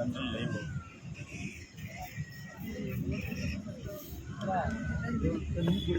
country labor. Thank you.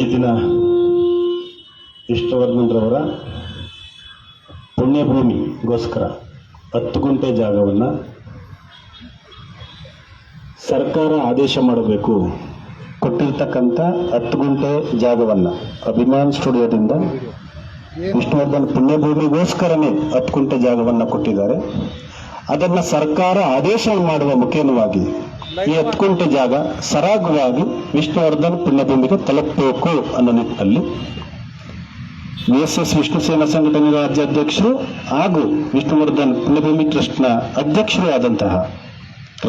ಈ ದಿನ ವಿಷ್ಣುವರ್ಧನ್ರವರ ಪುಣ್ಯಭೂಮಿಗೋಸ್ಕರ ಹತ್ತು ಗುಂಟೆ ಜಾಗವನ್ನು ಸರ್ಕಾರ ಆದೇಶ ಮಾಡಬೇಕು. ಕೊಟ್ಟಿರ್ತಕ್ಕಂಥ ಹತ್ತು ಗುಂಟೆ ಜಾಗವನ್ನು ಅಭಿಮಾನ್ ಸ್ಟುಡಿಯೋದಿಂದ ವಿಷ್ಣುವರ್ಧನ್ ಪುಣ್ಯಭೂಮಿಗೋಸ್ಕರನೇ ಹತ್ತು ಗುಂಟೆ ಜಾಗವನ್ನು ಕೊಟ್ಟಿದ್ದಾರೆ. ಅದನ್ನು ಸರ್ಕಾರ ಆದೇಶ ಮಾಡುವ ಮುಖೇನವಾಗಿ ಈ ಹತ್ಕುಂಟೆ ಜಾಗ ಸರಾಗವಾಗಿ ವಿಷ್ಣುವರ್ಧನ್ ಪುಣ್ಯಭೂಮಿಗೆ ತಲುಪಬೇಕು ಅನ್ನೋ ನಿಟ್ಟಿನಲ್ಲಿ ವಿ ಎಸ್ ಎಸ್ ವಿಷ್ಣು ಸೇನಾ ಸಂಘಟನೆ ರಾಜ್ಯಾಧ್ಯಕ್ಷರು ಹಾಗೂ ವಿಷ್ಣುವರ್ಧನ್ ಪುಣ್ಯಭೂಮಿ ಟ್ರಸ್ಟ್ನ ಅಧ್ಯಕ್ಷರು ಆದಂತಹ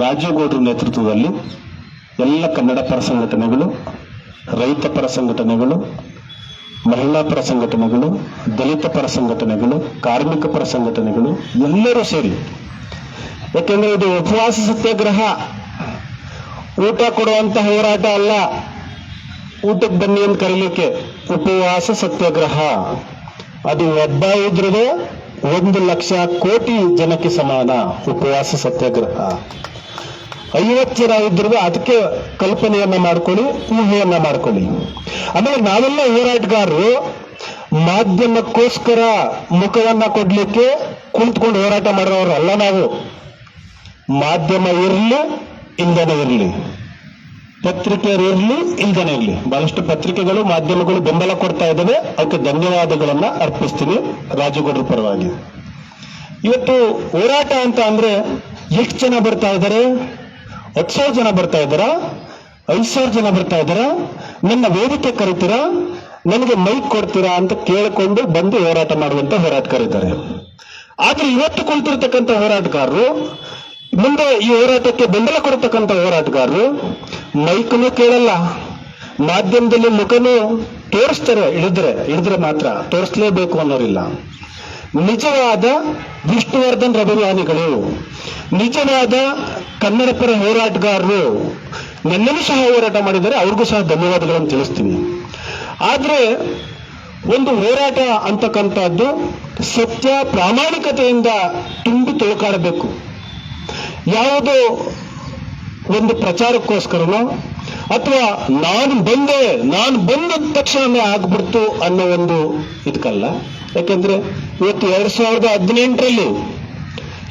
ರಾಜೀವ್ ಗೌಡ್ರ ನೇತೃತ್ವದಲ್ಲಿ ಎಲ್ಲ ಕನ್ನಡ ಪರ ಸಂಘಟನೆಗಳು, ರೈತ ಪರ ಸಂಘಟನೆಗಳು, ಮಹಿಳಾ ಪರ ಸಂಘಟನೆಗಳು, ದಲಿತ ಪರ ಸಂಘಟನೆಗಳು, ಕಾರ್ಮಿಕ ಪರ ಸಂಘಟನೆಗಳು ಎಲ್ಲರೂ ಸೇರಿ. ಯಾಕೆಂದ್ರೆ ಇದು ಉಪವಾಸ ಸತ್ಯಾಗ್ರಹ. ಊಟ ಕೊಡುವಂತ ಹೋರಾಟ ಅಲ್ಲ. ಊಟಕ್ಕೆ ಬನ್ನಿ ಅಂತ ಕರೀಲಿಕ್ಕೆ ಉಪವಾಸ ಸತ್ಯಾಗ್ರಹ. ಅದು ಒಬ್ಬ ಇದ್ರದು ಒಂದು ಲಕ್ಷ ಕೋಟಿ ಜನಕ್ಕೆ ಸಮಾನ ಉಪವಾಸ ಸತ್ಯಾಗ್ರಹ. ಐವತ್ತು ಜನ ಇದ್ರದು ಅದಕ್ಕೆ ಕಲ್ಪನೆಯನ್ನ ಮಾಡ್ಕೊಳ್ಳಿ, ಊಹೆಯನ್ನ ಮಾಡ್ಕೊಳ್ಳಿ. ಆಮೇಲೆ ನಾವೆಲ್ಲ ಹೋರಾಟಗಾರರು, ಮಾಧ್ಯಮಕ್ಕೋಸ್ಕರ ಮುಖವನ್ನ ಕೊಡ್ಲಿಕ್ಕೆ ಕುಳಿತುಕೊಂಡು ಹೋರಾಟ ಮಾಡೋರು ಅಲ್ಲ ನಾವು. ಮಾಧ್ಯಮ ಇರಲಿ ಇಲ್ದನೆ ಇರಲಿ. ಪತ್ರಿಕೆಯರು ಇರಲಿ, ಇಂಧನ ಇರಲಿ. ಬಹಳಷ್ಟು ಪತ್ರಿಕೆಗಳು, ಮಾಧ್ಯಮಗಳು ಬೆಂಬಲ ಕೊಡ್ತಾ ಇದ್ದಾವೆ. ಅದಕ್ಕೆ ಧನ್ಯವಾದಗಳನ್ನ ಅರ್ಪಿಸ್ತೀನಿ ರಾಜುಗೌಡರ ಪರವಾಗಿ. ಇವತ್ತು ಹೋರಾಟ ಅಂತ ಅಂದ್ರೆ ಎಷ್ಟು ಜನ ಬರ್ತಾ ಇದ್ದಾರೆ? ಹತ್ತು ಸಾವಿರ ಜನ ಬರ್ತಾ ಇದ್ದಾರಾ? ಐದು ಸಾವಿರ ಜನ ಬರ್ತಾ ಇದ್ದಾರಾ? ನನ್ನ ವೇದಿಕೆ ಕರಿತೀರಾ? ನನಗೆ ಮೈಕ್ ಕೊಡ್ತೀರಾ ಅಂತ ಕೇಳಿಕೊಂಡು ಬಂದು ಹೋರಾಟ ಮಾಡುವಂತ ಹೋರಾಟಗಾರಿದ್ದಾರೆ ಆದ್ರೆ ಇವತ್ತು ಕುಳಿತಿರ್ತಕ್ಕಂಥ ಹೋರಾಟಗಾರರು ಮುಂದೆ ಈ ಹೋರಾಟಕ್ಕೆ ಬೆಂಬಲ ಕೊಡತಕ್ಕಂಥ ಹೋರಾಟಗಾರರು ಮೈಕ್ನು ಕೇಳಲ್ಲ. ಮಾಧ್ಯಮದಲ್ಲಿ ಮುಖನು ತೋರಿಸ್ತಾರೆ, ಇಳಿದ್ರೆ ಇಳಿದ್ರೆ ಮಾತ್ರ ತೋರಿಸ್ಲೇಬೇಕು ಅನ್ನೋರಿಲ್ಲ. ನಿಜವಾದ ವಿಷ್ಣುವರ್ಧನ್ ಅಭಿಮಾನಿಗಳು ನಿಜವಾದ ಕನ್ನಡ ಪರ ಹೋರಾಟಗಾರರು, ನನ್ನನ್ನು ಸಹ ಹೋರಾಟ ಮಾಡಿದರೆ ಅವ್ರಿಗೂ ಸಹ ಧನ್ಯವಾದಗಳನ್ನು ತಿಳಿಸ್ತೀನಿ. ಆದ್ರೆ, ಒಂದು ಹೋರಾಟ ಅಂತಕ್ಕಂಥದ್ದು ಸತ್ಯ ಪ್ರಾಮಾಣಿಕತೆಯಿಂದ ತುಂಬಿ ತುಳುಕಾಡಬೇಕು. ಯಾವುದೋ ಒಂದು ಪ್ರಚಾರಕ್ಕೋಸ್ಕರನೋ, ಅಥವಾ ನಾನು ಬಂದೆ, ನಾನು ಬಂದ ತಕ್ಷಣವೇ ಆಗ್ಬಿಡ್ತು ಅನ್ನೋ ಒಂದು ಇದಕ್ಕಲ್ಲ ಯಾಕೆಂದ್ರೆ ಇವತ್ತು ಎರಡ್ ಸಾವಿರದ ಹದಿನೆಂಟರಲ್ಲಿ,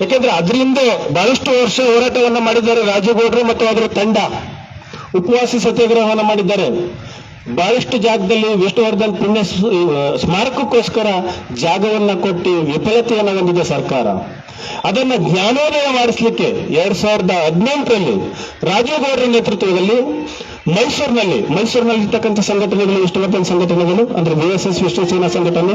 ಯಾಕೆಂದ್ರೆ ಅದರಿಂದ ಬಹಳಷ್ಟು ವರ್ಷ ಹೋರಾಟವನ್ನ ಮಾಡಿದ್ದಾರೆ ರಾಜಗೌಡರು ಮತ್ತು ಅದರ ತಂಡ. ಉಪವಾಸ ಸತ್ಯಾಗ್ರಹವನ್ನು ಮಾಡಿದ್ದಾರೆ. ಬಹಳಷ್ಟು ಜಾಗದಲ್ಲಿ ವಿಷ್ಣುವರ್ಧನ್ ಪುಣ್ಯ ಸ್ಮಾರಕಕ್ಕೋಸ್ಕರ ಜಾಗವನ್ನ ಕೊಟ್ಟು ವಿಫಲತೆಯನ್ನು ಹೊಂದಿದೆ ಸರ್ಕಾರ. ಅದನ್ನ ಜ್ಞಾನೋದಯ ಮಾಡಿಸ್ಲಿಕ್ಕೆ ಎರಡ್ ಸಾವಿರದ ಹದಿನೆಂಟರಲ್ಲಿ ರಾಜೀವ್ ಗೌಡರ ನೇತೃತ್ವದಲ್ಲಿ ಮೈಸೂರಿನಲ್ಲಿ ಮೈಸೂರಿನಲ್ಲಿ ಇರ್ತಕ್ಕಂಥ ಸಂಘಟನೆಗಳು, ವಿಷ್ಣುವರ್ಧನ್ ಸಂಘಟನೆಗಳು, ಅಂದ್ರೆ ಬಿ ಎಸ್ ಎಸ್ ವಿಶ್ವಸೇನಾ ಸೇನಾ ಸಂಘಟನೆ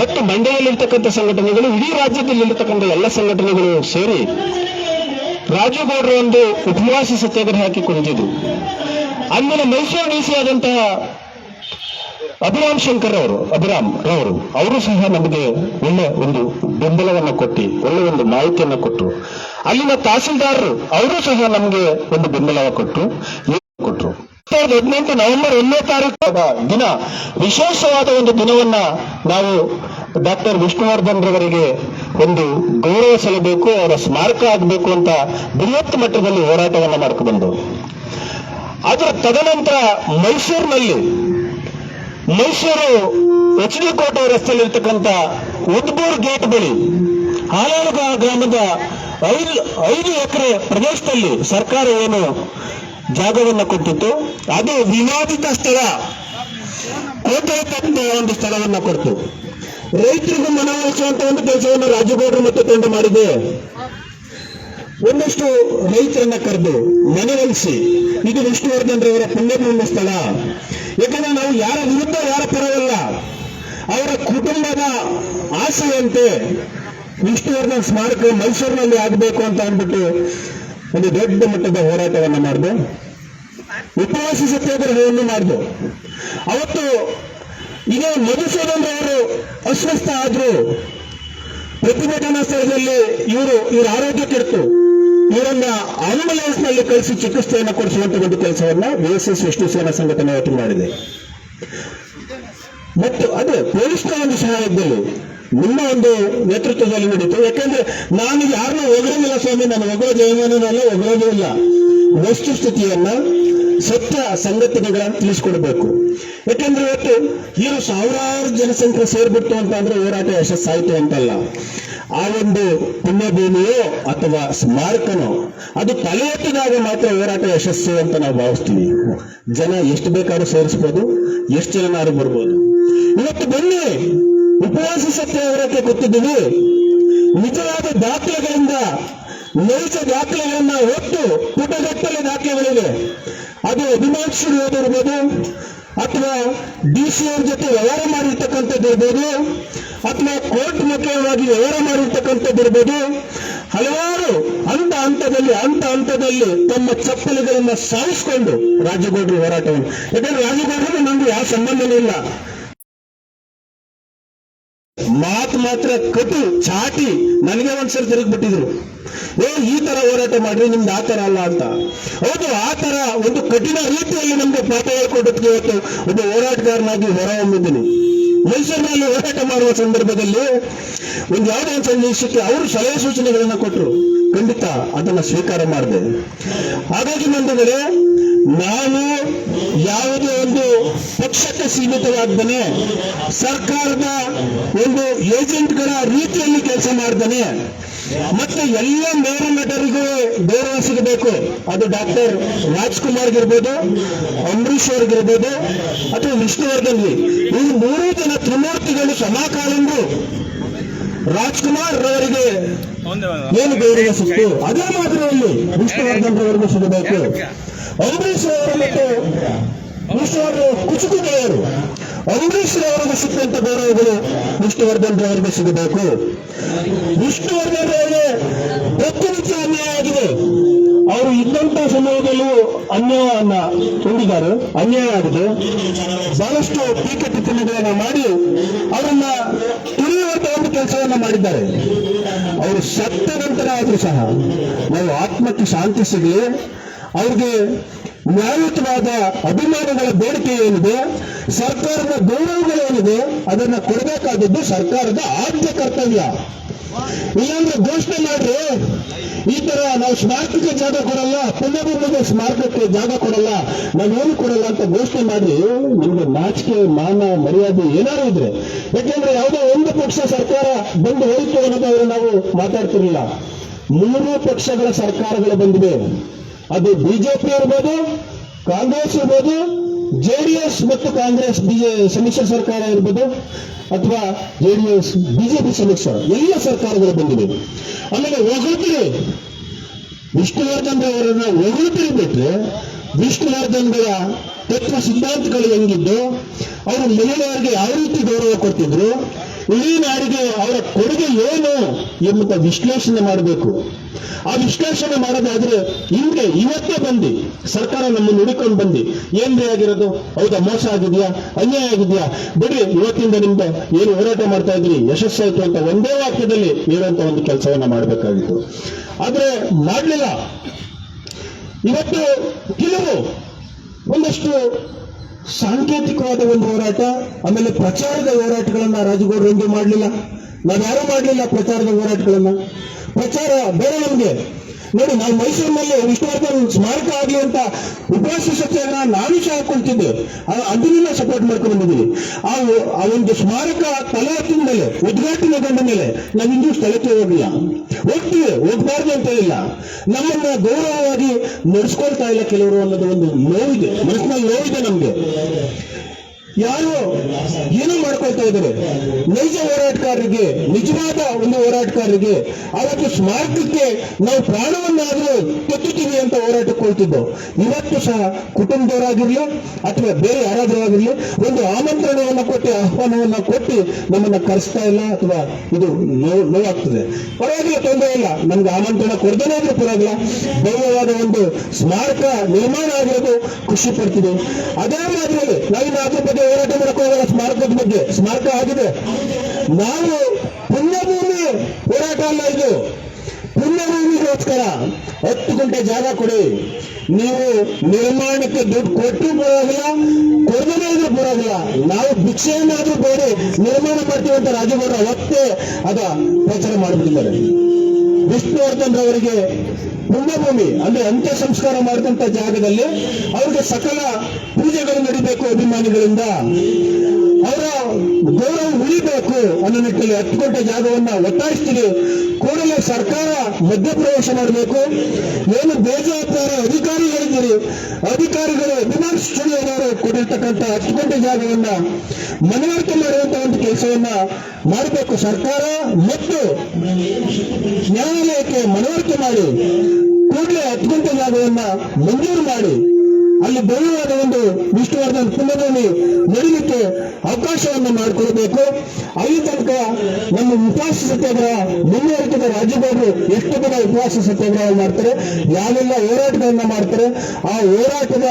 ಮತ್ತು ಮಂಡ್ಯದಲ್ಲಿರ್ತಕ್ಕಂಥ ಸಂಘಟನೆಗಳು, ಇಡೀ ರಾಜ್ಯದಲ್ಲಿ ಇರ್ತಕ್ಕಂಥ ಎಲ್ಲ ಸಂಘಟನೆಗಳು ಸೇರಿ ರಾಜೀವ್ ಗೌಡ್ರ ಒಂದು ಉಪವಾಸ ಸತ್ಯಾಗ್ರಹ ಹಾಕಿ ಕುಳಿತಿದ್ರು ಅಂದಿನ ಮೈಸೂರು ಡಿಸಿ ಆದಂತಹ ಅಭಿರಾಮ್ ಶಂಕರ್ ಅವರು ಅಭಿರಾಮ್ ರವರು, ಅವರು ಸಹ ನಮಗೆ ಒಳ್ಳೆ ಒಂದು ಬೆಂಬಲವನ್ನು ಕೊಟ್ಟು, ಒಳ್ಳೆ ಒಂದು ಮಾಹಿತಿಯನ್ನು ಕೊಟ್ಟರು ಅಲ್ಲಿನ ತಹಸೀಲ್ದಾರರು ಅವರು ಸಹ ನಮಗೆ ಒಂದು ಬೆಂಬಲ ಕೊಟ್ಟರು ಕೊಟ್ಟರು ಸಾವಿರದ ಹದಿನೆಂಟು ನವೆಂಬರ್ ಒಂದನೇ ತಾರೀಕು ದಿನ, ವಿಶೇಷವಾದ ಒಂದು ದಿನವನ್ನ ನಾವು ಡಾಕ್ಟರ್ ವಿಷ್ಣುವರ್ಧನ್ ರವರಿಗೆ ಒಂದು ಗೌರವ ಸಲ್ಲಬೇಕು ಅವರ ಸ್ಮಾರಕ ಆಗಬೇಕು ಅಂತ ಬೃಹತ್ ಮಟ್ಟದಲ್ಲಿ ಹೋರಾಟವನ್ನು ಮಾಡ್ಕೊಂಡು ಅದರ ತದನಂತರ ಮೈಸೂರಿನಲ್ಲಿ ಮೈಸೂರು ಎಚ್ ಡಿ ಕೋಟೆ ರಸ್ತೆಯಲ್ಲಿ ಇರ್ತಕ್ಕಂಥ ಉದ್ಬೂರ್ ಗೇಟ್ ಬಳಿ ಹಾಲಾಳು ಗ್ರಾಮದ ಐದು ಐದು ಎಕರೆ ಪ್ರದೇಶದಲ್ಲಿ ಸರ್ಕಾರ ಏನು ಜಾಗವನ್ನು ಕೊಟ್ಟಿತ್ತು, ಅದು ವಿವಾದಿತ ಸ್ಥಳ. ಕೋಟೆ ಒಂದು ಸ್ಥಳವನ್ನ ಕೊಡ್ತು. ರೈತರಿಗೂ ಮನವೊಲಿಸುವಂತ ಒಂದು ಕೆಲಸವನ್ನು ರಾಜಗೌಡರು ಮತ್ತು ತಂಡ ಮಾಡಿದೆ. ಒಂದಷ್ಟು ರೈತರನ್ನ ಕರೆದು ಮನವೊಲಿಸಿ ಇದು ವಿಷ್ಣುವರ್ಧನ್ ರವರ ಪುಣ್ಯಭೂಮಿ ಸ್ಥಳ. ಯಾಕಂದ್ರೆ ನಾವು ಯಾರ ವಿರುದ್ಧ, ಯಾರ ಪರವಲ್ಲ. ಅವರ ಕುಟುಂಬದ ಆಸೆಯಂತೆ ವಿಷ್ಣುವರ್ಧನ್ ಸ್ಮಾರಕ ಮೈಸೂರಿನಲ್ಲಿ ಆಗಬೇಕು ಅಂತ ಅಂದ್ಬಿಟ್ಟು ಒಂದು ದೊಡ್ಡ ಮಟ್ಟದ ಹೋರಾಟವನ್ನು ಮಾಡಿದೆ. ಉಪವಾಸ ಸತ್ಯಾಗ್ರಹವನ್ನು ಮಾಡಿದೆ. ಅವತ್ತು ಇದೇ ಮಧುಸೂದನ್ ಅವರು ಅಸ್ವಸ್ಥ ಆದ್ರು. ಪ್ರತಿಭಟನಾ ಸ್ಥಳದಲ್ಲಿ ಇವರು, ಇವರ ಆರೋಗ್ಯ ಕೆಡ್ತು. ಇವರನ್ನ ಆಂಬುಲೆನ್ಸ್ನಲ್ಲಿ ಕಳಿಸಿ ಚಿಕಿತ್ಸೆಯನ್ನು ಕೊಡಿಸುವಂತ ಒಂದು ಕೆಲಸವನ್ನ ಎಸ್ ವಿಷ್ಣು ಸೇನಾ ಸಂಘಟನೆ ಇವತ್ತು ಮಾಡಿದೆ. ಮತ್ತು ಅದೇ ಪೊಲೀಸ್ನ ಒಂದು ಸಹಾಯದಲ್ಲಿ ನಿಮ್ಮ ಒಂದು ನೇತೃತ್ವದಲ್ಲಿ ನಡೀತು. ಯಾಕಂದ್ರೆ ನಾನು ಯಾರನ್ನೂ ಒಗರೋದಿಲ್ಲ ಸ್ವಾಮಿ. ನಾನು ಹೊಗಳೋ ಜಯಮಾನನಲ್ಲ ಹೊಗಳೋದೇ ಇಲ್ಲ ವಸ್ತುಸ್ಥಿತಿಯನ್ನ ಸತ್ಯ ಸಂಗತಿಗಳನ್ನ ತಿಳಿಸ್ಕೊಡ್ಬೇಕು. ಯಾಕೆಂದ್ರೆ ಇವತ್ತು ಇವರು ಸಾವಿರಾರು ಜನಸಂಖ್ಯೆ ಸೇರ್ಬಿಟ್ಟು ಅಂತ ಅಂದ್ರೆ ಹೋರಾಟ ಯಶಸ್ಸಾಯಿತು ಅಂತಲ್ಲ. ಆ ಒಂದು ಪುಣ್ಯಭೂಮಿಯೋ ಅಥವಾ ಸ್ಮಾರಕನೋ, ಅದು ತಲೆ ಎತ್ತಿದಾಗ ಮಾತ್ರ ಹೋರಾಟ ಯಶಸ್ಸು ಅಂತ ನಾವು ಭಾವಿಸ್ತೀವಿ. ಜನ ಎಷ್ಟು ಬೇಕಾದ್ರೂ ಸೇರಿಸ್ಬೋದು, ಎಷ್ಟು ಜನನಾದ್ರು ಬರ್ಬೋದು. ಇವತ್ತು ಬನ್ನಿ, ಉಪವಾಸ ಸತ್ಯಾಗ್ರಹಕ್ಕೆ ಗೊತ್ತಿದ್ದೀವಿ ನಿಜವಾದ ದಾಖಲೆಗಳಿಂದ, ನೈಜ ದಾಖಲೆಗಳನ್ನ ಒಟ್ಟು ಪುಟಗಟ್ಟಲೆ ಅದು ಅಭಿಮಾಕ್ಷರು ಓದಿರ್ಬೋದು ಅಥವಾ ಡಿ ಸಿ ಅವ್ರ ಜೊತೆ ವ್ಯವಹಾರ ಮಾಡಿರ್ತಕ್ಕಂಥದ್ದು ಇರ್ಬೋದು, ಅಥವಾ ಕೋರ್ಟ್ ಮುಖ್ಯವಾಗಿ ವ್ಯವಹಾರ ಮಾಡಿರ್ತಕ್ಕಂಥದ್ದು ಇರ್ಬೋದು, ಹಲವಾರು ಹಂತ ಹಂತದಲ್ಲಿ ಹಂತ ಹಂತದಲ್ಲಿ ತಮ್ಮ ಚಪ್ಪಲಿಗಳನ್ನ ಸಾಯಿಸ್ಕೊಂಡು ರಾಜಗೌಡರು ಹೋರಾಟವನ್ನು. ಯಾಕಂದ್ರೆ ರಾಜಗೌಡರು ನಮ್ಗೆ ಯಾವ ಸಂಬಂಧನೂ ಇಲ್ಲ. ಮಾತು ಮಾತ್ರ ಕಟು, ಚಾಟಿ, ನನಗೆ ಒಂದ್ಸರಿ ತಿರುಗಿ ಏ, ಈ ತರ ಹೋರಾಟ ಮಾಡ್ರಿ, ನಿಮ್ದು ಆ ತರ ಅಲ್ಲ ಅಂತ. ಹೌದು, ಆ ತರ ಒಂದು ಕಠಿಣ ರೀತಿಯಲ್ಲಿ ನಮ್ಗೆ ಪಾಠ ಹೇಳ್ಕೊಟ್ಟಕ್ಕೆ ಇವತ್ತು ಒಂದು ಹೋರಾಟಗಾರನಾಗಿ ಹೊರಹೊಮ್ಮಿದ್ದೀನಿ ಮೈಸೂರಿನಲ್ಲಿ ಹೋರಾಟ ಮಾಡುವ ಸಂದರ್ಭದಲ್ಲಿ ಒಂದು ಯಾವುದೇ ಒಂದು ಸನ್ನಿವೇಶಕ್ಕೆ ಅವರು ಸಲಹೆ ಸೂಚನೆಗಳನ್ನ ಕೊಟ್ಟರು ಖಂಡಿತ ಅದನ್ನ ಸ್ವೀಕಾರ ಮಾಡಿದೆ. ಹಾಗಾಗಿ ಬಂಧುಗಳೇ, ನಾನು ಯಾವುದೇ ಒಂದು ಪಕ್ಷಕ್ಕೆ ಸೀಮಿತವಾಗ್ದನೆ, ಸರ್ಕಾರದ ಒಂದು ಏಜೆಂಟ್ಗಳ ರೀತಿಯಲ್ಲಿ ಕೆಲಸ ಮಾಡ್ತಾನೆ ಮತ್ತೆ ಎಲ್ಲ ಮೇರು ನಟರಿಗೂ ಗೌರವ ಸಿಗಬೇಕು. ಅದು ಡಾಕ್ಟರ್ ರಾಜ್ಕುಮಾರ್ ಇರ್ಬೋದು ಅಂಬರೀಶ್ ಅವ್ರಿಗಿರ್ಬೋದು, ಅಥವಾ ವಿಷ್ಣುವರ್ಧನ್ ಈ ಮೂರು ಜನ ತ್ರಿಮೂರ್ತಿಗಳು ಸಮಕಾಲೀನರು. ರಾಜ್ಕುಮಾರ್ ರವರಿಗೆ ಏನು ಗೌರವ ಸಿಕ್ತು? ಅದೇ ಮಾದರಿಯಲ್ಲಿ ವಿಷ್ಣುವರ್ಧನ್ ರವರಿಗೂ ಸಿಗಬೇಕು. ಅಂಬರೀಶ್ ಅವರು ಮತ್ತು ವಿಷ್ಣುವರ್ಧನ್ ಕುಚುಕುಗೆಯರು ಅಂಬರೀಶ್ ಅವರಿಗೆ ಸಿಕ್ಕಂತ ಗೌರವಗಳು ವಿಷ್ಣುವರ್ಧನ್ ರವರಿಗೆ ಸಿಗಬೇಕು. ವಿಷ್ಣುವರ್ಧನ್ ಅವರಿಗೆ ಪ್ರತಿನಿತ್ಯ ಅನ್ಯಾಯ ಆಗಿದೆ. ಅವರು ಇದ್ದಂತ ಸಮಯದಲ್ಲೂ ಅನ್ಯಾಯವನ್ನ ಹೊಂದಿದ್ದಾರೆ ಅನ್ಯಾಯ ಆಗಿದೆ. ಬಹಳಷ್ಟು ಟೀಕೆ ಟಿಪ್ಪಣಿಗಳನ್ನ ಮಾಡಿ ಅವರನ್ನ ತುಳಿಯುವಂತ ಒಂದು ಕೆಲಸವನ್ನ ಮಾಡಿದ್ದಾರೆ. ಅವರು ಸತ್ತ ನಂತರ ಆದ್ರೂ ಸಹ ನಾವು ಆತ್ಮಕ್ಕೆ ಶಾಂತಿ ಸಿಗಲಿ. ಅವ್ರಿಗೆ ನ್ಯಾಯಯುತವಾದ ಅಭಿಮಾನಗಳ ಬೇಡಿಕೆ ಏನಿದೆ, ಸರ್ಕಾರದ ಗೌರವಗಳೇನಿದೆ ಅದನ್ನ ಕೊಡಬೇಕಾದದ್ದು ಸರ್ಕಾರದ ಆದ್ಯ ಕರ್ತವ್ಯ. ಇಲ್ಲಾಂದ್ರೆ ಘೋಷಣೆ ಮಾಡ್ರಿ. ಈ ತರ ನಾವು ಸ್ಮಾರಕಕ್ಕೆ ಜಾಗ ಕೊಡಲ್ಲ, ಪುಣ್ಯಭೂಮಿಗೆ ಸ್ಮಾರಕಕ್ಕೆ ಜಾಗ ಕೊಡಲ್ಲ ನಾವೇನು ಕೊಡಲ್ಲ ಅಂತ ಘೋಷಣೆ ಮಾಡಿ ನಿಮ್ಗೆ ನಾಚಿಕೆ, ಮಾನ, ಮರ್ಯಾದೆ ಏನಾರು ಇದ್ರೆ. ಯಾಕೆಂದ್ರೆ ಯಾವುದೋ ಒಂದು ಪಕ್ಷ ಸರ್ಕಾರ ಬಂದು ಹೋಯಿತು ಅನ್ನೋದಾದ್ರೆ ನಾವು ಮಾತಾಡ್ತಿರ್ಲಿಲ್ಲ. ಮೂರು ಪಕ್ಷಗಳ ಸರ್ಕಾರಗಳು ಬಂದಿವೆ. ಅದು ಬಿಜೆಪಿ ಇರ್ಬೋದು, ಕಾಂಗ್ರೆಸ್ ಇರ್ಬೋದು ಜೆ ಡಿ ಎಸ್ ಮತ್ತು ಕಾಂಗ್ರೆಸ್ ಬಿಜೆ ಸಮ್ಮಿಶ್ರ ಸರ್ಕಾರ ಇರ್ಬೋದು ಅಥವಾ ಜೆ ಡಿ ಎಸ್ ಬಿಜೆಪಿ ಸಮ್ಮಿಶ್ರ, ಎಲ್ಲ ಸರ್ಕಾರಗಳು ಬಂದಿವೆ. ಆಮೇಲೆ ಹೊಗಳ್ತೀರಿ ವಿಷ್ಣುವರ್ಧನ್ ಅವರನ್ನ ಹೊಗಳ್ತೀರಿ ಬಿಟ್ರೆ ವಿಷ್ಣುವರ್ಧನ್ಗಳ ತತ್ವ ಸಿದ್ಧಾಂತಗಳು ಹೆಂಗಿದ್ದು, ಅವರು ಮಹಿಳೆಯರಿಗೆ ಯಾವ ರೀತಿ ಗೌರವ ಕೊಡ್ತಿದ್ರು ಇಡೀ ನಾಡಿಗೆ ಅವರ ಕೊಡುಗೆ ಏನು ಎಂಬ ವಿಶ್ಲೇಷಣೆ ಮಾಡಬೇಕು. ಆ ವಿಶ್ಲೇಷಣೆ ಮಾಡೋದಾದ್ರೆ ಹಿಂಗೆ ಇವತ್ತೇ ಬಂದು, ಸರ್ಕಾರ ನಮ್ಮನ್ನು ಹುಡುಕೊಂಡು ಬಂದು. ಏನ್ರಿ ಆಗಿರೋದು? ಹೌದಾ, ಮೋಸ ಆಗಿದೆಯಾ? ಅನ್ಯಾಯ ಆಗಿದೆಯಾ? ಬಿಡಿ ಇವತ್ತಿಂದ ನಿಮ್ದು ಏನು ಹೋರಾಟ ಮಾಡ್ತಾ ಇದ್ರಿ? ಯಶಸ್ಸಾಯ್ತು ಅಂತ ಒಂದೇ ವಾಕ್ಯದಲ್ಲಿ ಹೇಳುವಂತ ಒಂದು ಕೆಲಸವನ್ನ ಮಾಡಬೇಕಾಗಿತ್ತು. ಆದ್ರೆ ಮಾಡಲಿಲ್ಲ. ಇವತ್ತು ಕೆಲವು ಒಂದಷ್ಟು ಸಾಂಕೇತಿಕವಾದ ಒಂದು ಹೋರಾಟ, ಆಮೇಲೆ ಪ್ರಚಾರದ ಹೋರಾಟಗಳನ್ನ ರಾಜಗೌಡರು ಮಾಡಲಿಲ್ಲ. ನಾವ್ಯಾರೂ ಮಾಡಲಿಲ್ಲ ಪ್ರಚಾರದ ಹೋರಾಟಗಳನ್ನ. ಪ್ರಚಾರ ಬೇರೆ ನಮ್ಗೆ. ನೋಡಿ ನಾವು ಮೈಸೂರಿನಲ್ಲಿ ವಿಷ್ಣುವರ್ಧನ್ ಸ್ಮಾರಕ ಆಗಲಿ ಅಂತ ಉಪವಾಸ ಸತ್ಯಾಗ್ರಹ ನಾನು ಸಹ ಹಾಕೊಳ್ತಿದ್ದೆ ಆ- ಅದನ್ನೆಲ್ಲ ಸಪೋರ್ಟ್ ಮಾಡ್ಕೊಂಡು ಬಂದಿದ್ದೀವಿ ಆ ಆ ಒಂದು ಸ್ಮಾರಕ ತಲೆ ಹತ್ತಿದ ಮೇಲೆ ಉದ್ಘಾಟನೆಗೊಂಡ ಮೇಲೆ ನಾವು ಇಂದು ಸ್ಥಳಕ್ಕೆ ಹೋಗಿಲ್ಲ ಹೋಗ್ತೀವಿ, ಹೋಗ್ಬಾರ್ದು ಅಂತ ಇಲ್ಲ ನಮ್ಮನ್ನ ಗೌರವವಾಗಿ ನಡೆಸ್ಕೊಳ್ತಾ ಇಲ್ಲ ಕೆಲವರು ಅನ್ನೋದು ಒಂದು ನೋವಿದೆ. ಮನಸ್ಸಿನಲ್ಲಿ ನೋವಿದೆ ನಮ್ಗೆ. ಯಾರು? ಏನು ಮಾಡ್ಕೊಳ್ತಾ ಇದ್ದಾರೆ? ನೈಜ ಹೋರಾಟಗಾರರಿಗೆ, ನಿಜವಾದ ಒಂದು ಹೋರಾಟಗಾರರಿಗೆ ಅವತ್ತು ಸ್ಮಾರಕಕ್ಕೆ ನಾವು ಪ್ರಾಣವನ್ನಾದರೂ ಕೊಚ್ಚುತ್ತೀವಿ ಅಂತ ಹೋರಾಟ ಇವತ್ತು ಸಹ ಕುಟುಂಬದವರಾಗಿರ್ಲಿ ಅಥವಾ ಬೇರೆ ಯಾರಾದರೂ ಆಗಿರ್ಲಿ ಒಂದು ಆಮಂತ್ರಣವನ್ನು ಕೊಟ್ಟು, ಆಹ್ವಾನವನ್ನ ಕೊಟ್ಟು ನಮ್ಮನ್ನ ಕರೆಸ್ತಾ ಇಲ್ಲ ಅಥವಾ ಇದು ನೋವು ನೋವಾಗ್ತದೆ. ಪರವಾಗಿಲ್ಲ, ತೊಂದರೆ ಇಲ್ಲ. ನಮ್ಗೆ ಆಮಂತ್ರಣ ಕೊಡ್ದೇನೆ ಆದ್ರೂ ಪರವಾಗಿಲ್ಲ. ಭವ್ಯವಾದ ಒಂದು ಸ್ಮಾರಕ ನಿರ್ಮಾಣ ಆಗಿರೋದು ಖುಷಿ ಪಡ್ತೀವಿ ಅದೇ ಮಾದರಿಯಲ್ಲಿ ನಾವಿನ್ನು ಅದ್ರ ಬಗ್ಗೆ ಹೋರಾಟ ಮಾಡಕ್ ಹೋಗಲ್ಲ ಸ್ಮಾರಕದ ಬಗ್ಗೆ ಸ್ಮಾರಕ ಆಗಿದೆ. ನಾವು ಪುಣ್ಯಭೂಮಿ ಹೋರಾಟ ಅಲ್ಲ ಇದು. ಪುಣ್ಯಭೂಮಿಗೋಸ್ಕರ ಹತ್ತು ಗಂಟೆ ಜಾಗ ಕೊಡಿ. ನೀವು ನಿರ್ಮಾಣಕ್ಕೆ ದುಡ್ಡು ಕೊಟ್ಟು ಬರೋದಿಲ್ಲ ಕೊಡದೇ ಬರೋದಿಲ್ಲ ನಾವು ಭಿಕ್ಷೆಯನ್ನಾದ್ರೂ ಬೇಡಿ, ನಿರ್ಮಾಣ ಮಾಡ್ತೀವಿ ಅಂತ ರಾಜಗೌಡರು ಅವತ್ತೇ ಅದ ಪ್ರಚಾರ ಮಾಡಿಬಿಟ್ಟಿದ್ದಾರೆ. ವಿಷ್ಣುವರ್ಧನ್ ಅವರಿಗೆ ಪುಣ್ಯಭೂಮಿ, ಅಂದ್ರೆ ಅಂತ್ಯ ಸಂಸ್ಕಾರ ಮಾಡಿದಂತ ಜಾಗದಲ್ಲಿ ಅವ್ರಿಗೆ ಸಕಲ ಪೂಜೆಗಳು ನಡಿಬೇಕು ಅಭಿಮಾನಿಗಳಿಂದ. ಅವರ ಗೌರವ ಉಳಿಬೇಕು ಅನ್ನೋ ನಿಟ್ಟಿನಲ್ಲಿ ಹತ್ತು ಗಂಟೆ ಜಾಗವನ್ನ ಒತ್ತಾಯಿಸ್ತೀವಿ. ಕೂಡಲೇ ಸರ್ಕಾರ ಮಧ್ಯಪ್ರವೇಶ ಮಾಡಬೇಕು. ಏನು ಬೇಜವಾಬ್ದಾರ ಅಧಿಕಾರಿಗಳಿದ್ದೀರಿ, ಅಧಿಕಾರಿಗಳು ಅಭಿಮಾನ ಸ್ಟುಡಿಯೋದವರು ಕೊಟ್ಟಿರ್ತಕ್ಕಂಥ ಹತ್ತು ಗಂಟೆ ಜಾಗವನ್ನ ಮನವರಿಕೆ ಮಾಡುವಂತಹ ಒಂದು ಕೆಲಸವನ್ನ ಮಾಡಬೇಕು ಸರ್ಕಾರ ಮತ್ತು ನ್ಯಾಯಾಲಯಕ್ಕೆ ಮನವರಿಕೆ ಮಾಡಿ, ಕೂಡಲೇ ಹತ್ತು ಗಂಟೆ ಜಾಗವನ್ನ ಮಂಜೂರು ಮಾಡಿ. ಅಲ್ಲಿ ಭವ್ಯವಾದ ಒಂದು ವಿಷ್ಣುವರ್ಧನ್ ಕುಂಭದಲ್ಲಿ ನಡೀಲಿಕ್ಕೆ ಅವಕಾಶವನ್ನು ಮಾಡಿಕೊಡಬೇಕು. ಅಲ್ಲಿ ತನಕ ನಮ್ಮ ಉಪವಾಸ ಸತ್ಯಾಗ್ರಹ ಮುಂದುವರಿತದ ರಾಜ್ಯದವರು ಎಷ್ಟು ದಿನ ಉಪವಾಸ ಸತ್ಯಾಗ್ರಹ ಮಾಡ್ತಾರೆ, ಯಾವೆಲ್ಲ ಹೋರಾಟಗಳನ್ನ ಮಾಡ್ತಾರೆ, ಆ ಹೋರಾಟದ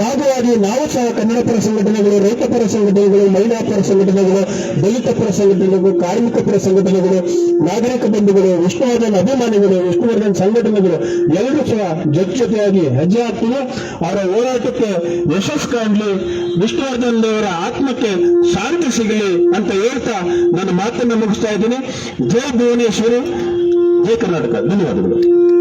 ಭಾಗವಾಗಿ ನಾವು ಸಹ ಕನ್ನಡ ಪರ ಸಂಘಟನೆಗಳು, ರೈತ ಪರ ಸಂಘಟನೆಗಳು, ಮಹಿಳಾ ಪರ ಸಂಘಟನೆಗಳು, ದಲಿತ ಪರ ಸಂಘಟನೆಗಳು, ಕಾರ್ಮಿಕ ಪರ ಸಂಘಟನೆಗಳು, ನಾಗರಿಕ ಬಂಧುಗಳು, ವಿಷ್ಣುವರ್ಧನ್ ಅಭಿಮಾನಿಗಳು, ವಿಷ್ಣುವರ್ಧನ್ ಸಂಘಟನೆಗಳು, ಎಲ್ಲರೂ ಸಹ ಜೊತೆ ಜೊತೆಯಾಗಿ ಹೆಜ್ಜೆ ಹಾಕ್ತೀವಿ ಅವರ ಹೋರಾಟಕ್ಕೆ ಯಶಸ್ಸು ಕಾಣಲಿ. ವಿಷ್ಣುವರ್ಧನ್ ದೇವರ ಆತ್ಮಕ್ಕೆ ಶಾಂತಿ ಸಿಗಲಿ ಅಂತ ಹೇಳ್ತಾ ನನ್ನ ಮಾತನ್ನ ಮುಗಿಸ್ತಾ ಇದ್ದೀನಿ. ಜೈ ಭುವನೇಶ್ವರಿ, ಜೈ ಕರ್ನಾಟಕ. ಧನ್ಯವಾದಗಳು.